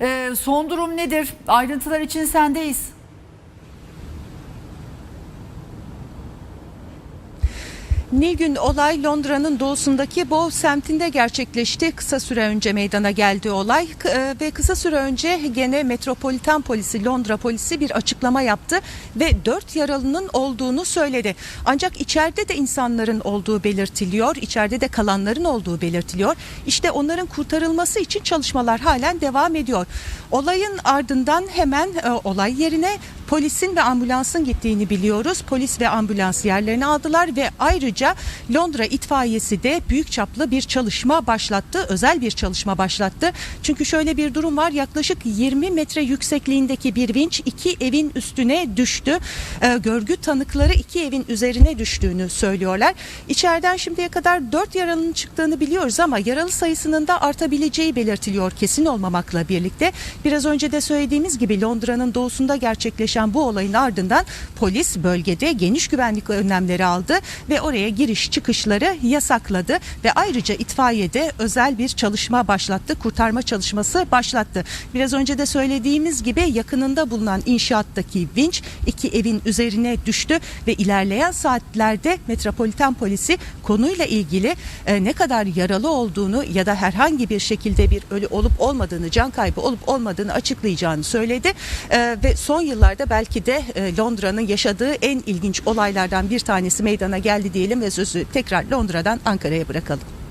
Ee, son durum nedir? Ayrıntılar için sendeyiz. Nilgün olay Londra'nın doğusundaki Bow semtinde gerçekleşti. Kısa süre önce meydana geldi olay e, ve kısa süre önce gene Metropolitan Polisi, Londra Polisi bir açıklama yaptı ve dört yaralının olduğunu söyledi. Ancak içeride de insanların olduğu belirtiliyor, içeride de kalanların olduğu belirtiliyor. İşte onların kurtarılması için çalışmalar halen devam ediyor. Olayın ardından hemen e, olay yerine polisin ve ambulansın gittiğini biliyoruz. Polis ve ambulans yerlerini aldılar ve ayrıca Londra itfaiyesi de büyük çaplı bir çalışma başlattı. Özel bir çalışma başlattı. Çünkü şöyle bir durum var. Yaklaşık 20 metre yüksekliğindeki bir vinç iki evin üstüne düştü. Ee, görgü tanıkları iki evin üzerine düştüğünü söylüyorlar. İçeriden şimdiye kadar 4 yaralının çıktığını biliyoruz ama yaralı sayısının da artabileceği belirtiliyor kesin olmamakla birlikte. Biraz önce de söylediğimiz gibi Londra'nın doğusunda gerçekleşen bu olayın ardından polis bölgede geniş güvenlik önlemleri aldı ve oraya giriş çıkışları yasakladı ve ayrıca itfaiyede özel bir çalışma başlattı. Kurtarma çalışması başlattı. Biraz önce de söylediğimiz gibi yakınında bulunan inşaattaki vinç iki evin üzerine düştü ve ilerleyen saatlerde Metropolitan Polisi konuyla ilgili e, ne kadar yaralı olduğunu ya da herhangi bir şekilde bir ölü olup olmadığını, can kaybı olup olmadığını açıklayacağını söyledi. E, ve son yıllarda belki de e, Londra'nın yaşadığı en ilginç olaylardan bir tanesi meydana geldi diyelim ve sözü tekrar Londra'dan Ankara'ya bırakalım.